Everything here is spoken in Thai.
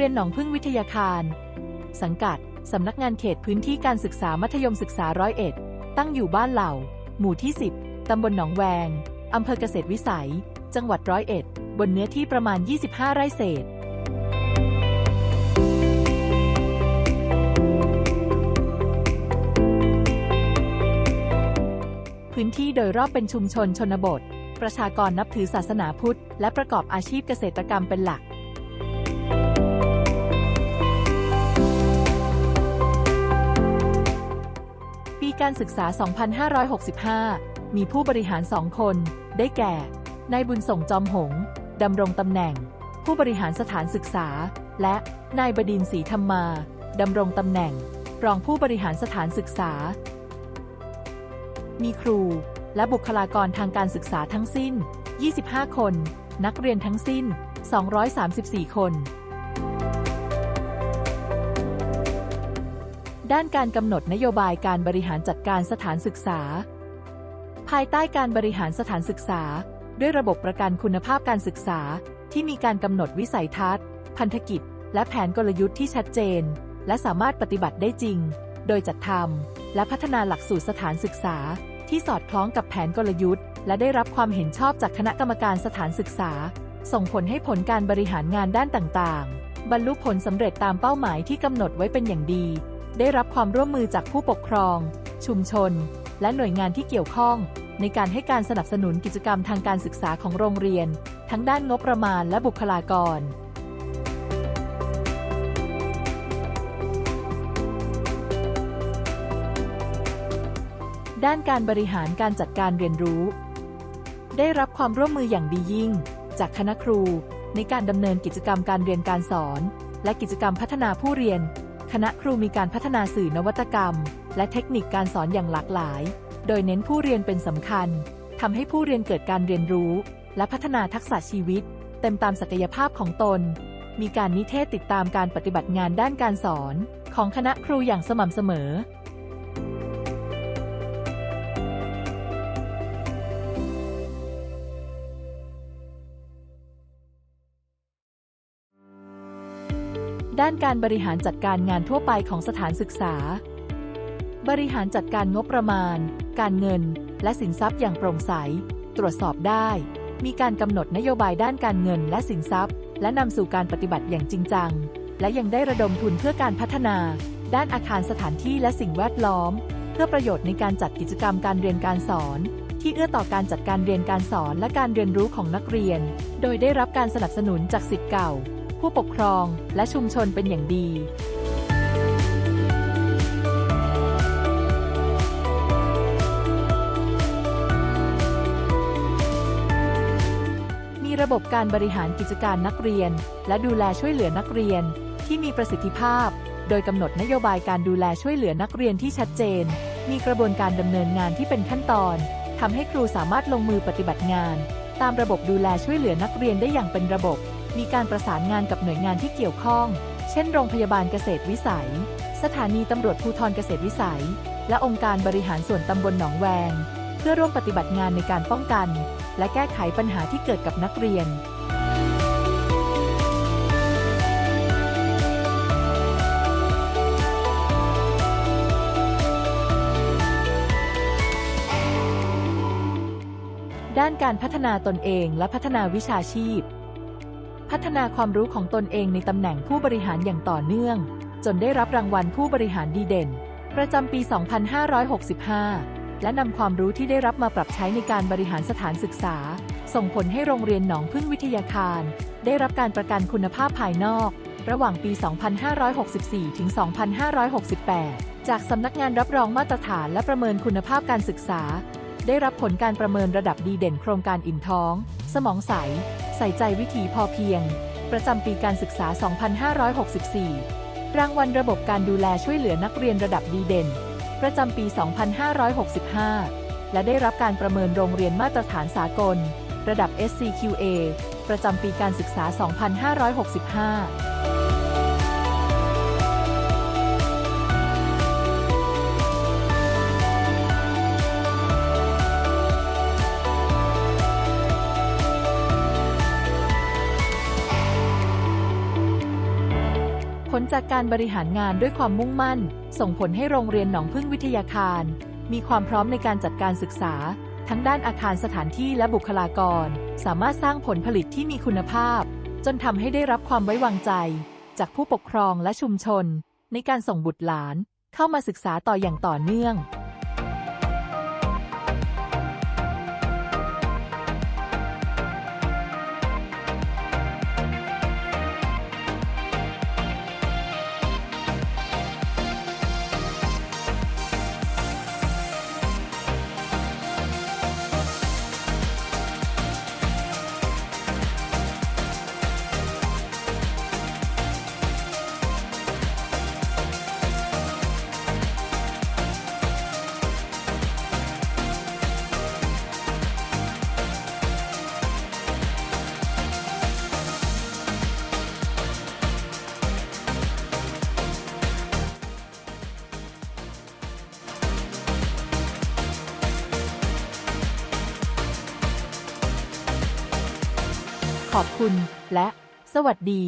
รียนหนองพึ่งวิทยาคาร สังกัด สำนักงานเขตพื้นที่การศึกษามัธยมศึกษาร้อยเอ็ด ตั้งอยู่บ้านเหล่า หมู่ที่ 10 ตำบลหนองแวง อำเภอเกษตรวิสัย จังหวัดร้อยเอ็ด บนเนื้อที่ประมาณ 25 ไร่เศษพื้นที่โดยรอบเป็นชุมชนชนบท ประชากรนับถือศาสนาพุทธ และประกอบอาชีพเกษตรกรรมเป็นหลัก การศึกษา 2565 มีผู้บริหาร2คน ได้แก่ นายบุญส่งจอมหง ดำรงตำแหน่ง ผู้บริหารสถานศึกษา และนายบดินศรีธรรมา ดำรงตำแหน่ง รองผู้บริหารสถานศึกษา มีครู และบุคลากรทางการศึกษาทั้งสิ้น 25 คน นักเรียนทั้งสิ้น 234 คน ด้านการกำหนดนโยบายการบริหารจัดการสถานศึกษา ภายใต้การบริหารสถานศึกษา ด้วยระบบประกันคุณภาพการศึกษา ที่มีการกำหนดวิสัยทัศน์ พันธกิจ และแผนกลยุทธ์ที่ชัดเจน และสามารถปฏิบัติได้จริง โดยจัดทำและพัฒนาหลักสูตรสถานศึกษา ที่สอดคล้องกับแผนกลยุทธ์ และได้รับความเห็นชอบจากคณะกรรมการสถานศึกษา ส่งผลให้ผลการบริหารงานด้านต่างๆ บรรลุผลสำเร็จตามเป้าหมายที่กำหนดไว้เป็นอย่างดี ได้รับความร่วมมือจากผู้ปกครอง ชุมชน และหน่วยงานที่เกี่ยวข้อง ในการให้การสนับสนุนกิจกรรมทางการศึกษาของโรงเรียน ทั้งด้านงบประมาณและบุคลากรด้านการบริหารการจัดการเรียนรู้ ได้รับความร่วมมืออย่างดียิ่ง จากคณะครู ในการดำเนินกิจกรรมการเรียนการสอน และกิจกรรมพัฒนาผู้เรียน คณะครูมีการพัฒนาสื่อนวัตกรรม และเทคนิคการสอนอย่างหลากหลาย โดยเน้นผู้เรียนเป็นสำคัญทำให้ผู้เรียนเกิดการเรียนรู้ และพัฒนาทักษะชีวิต เต็มตามศักยภาพของตน มีการนิเทศติดตามการปฏิบัติงานด้านการสอน ของคณะครูอย่างสม่ำเสมอ ด้านการบริหารจัดการงานทั่วไปของสถานศึกษา บริหารจัดการงบประมาณ การเงิน และสินทรัพย์อย่างโปร่งใส ตรวจสอบได้ มีการกำหนดนโยบายด้านการเงินและสินทรัพย์ และนำสู่การปฏิบัติอย่างจริงจัง และยังได้ระดมทุนเพื่อการพัฒนา ด้านอาคารสถานที่และสิ่งแวดล้อม เพื่อประโยชน์ในการจัดกิจกรรมการเรียนการสอน ที่เอื้อต่อการจัดการเรียนการสอนและการเรียนรู้ของนักเรียน โดยได้รับการสนับสนุนจากสิทธิ์เก่า ผู้ปกครองและชุมชนเป็นอย่างดีมีระบบการบริหารกิจการนักเรียน และดูแลช่วยเหลือนักเรียน ที่มีประสิทธิภาพ โดยกำหนดนโยบายการดูแลช่วยเหลือนักเรียนที่ชัดเจน มีกระบวนการดำเนินงานที่เป็นขั้นตอนทำให้ครูสามารถลงมือปฏิบัติงาน ตามระบบดูแลช่วยเหลือนักเรียนได้อย่างเป็นระบบ มีการประสานงานกับหน่วยงานที่เกี่ยวข้อง เช่น โรงพยาบาลเกษตรวิสัย สถานีตำรวจภูธรเกษตรวิสัย และองค์การบริหารส่วนตำบลหนองแวง เพื่อร่วมปฏิบัติงานในการป้องกัน และแก้ไขปัญหาที่เกิดกับนักเรียนด้านการพัฒนาตนเองและพัฒนาวิชาชีพ ฒนาความรู้ของตนเองในตำแหน่งผู้บริหารอย่างต่อเนื่อง จนได้รับรางวัลผู้บริหารดีเด่น ประจำปี 2565 และนำความรู้ที่ได้รับมาปรับใช้ในการบริหารสถานศึกษา ส่งผลให้โรงเรียนหนองพึ่งวิทยาคาร ได้รับการประกันคุณภาพภายนอก ระหว่างปี 2564 ถึง 2568 จากสำนักงานรับรองมาตรฐานและประเมินคุณภาพการศึกษา ได้รับผลการประเมินระดับดีเด่นโครงการอิ่มท้อง สมองใส ใส่ใจวิถีพอเพียง ประจำปีการศึกษา 2564 รางวัลระบบการดูแลช่วยเหลือนักเรียนระดับดีเด่น ประจำปี 2565 และได้รับการประเมินโรงเรียนมาตรฐานสากล ระดับ SCQA ประจำปีการศึกษา 2565 ลจากการบริหารงานด้วยความมุ่งมั่น ส่งผลให้โรงเรียนหนองพึ่งวิทยาคาร มีความพร้อมในการจัดการศึกษา ทั้งด้านอาคารสถานที่และบุคลากร สามารถสร้างผลผลิตที่มีคุณภาพ จนทำให้ได้รับความไว้วางใจ จากผู้ปกครองและชุมชน ในการส่งบุตรหลาน เข้ามาศึกษาต่ออย่างต่อเนื่อง ขอบคุณและสวัสดี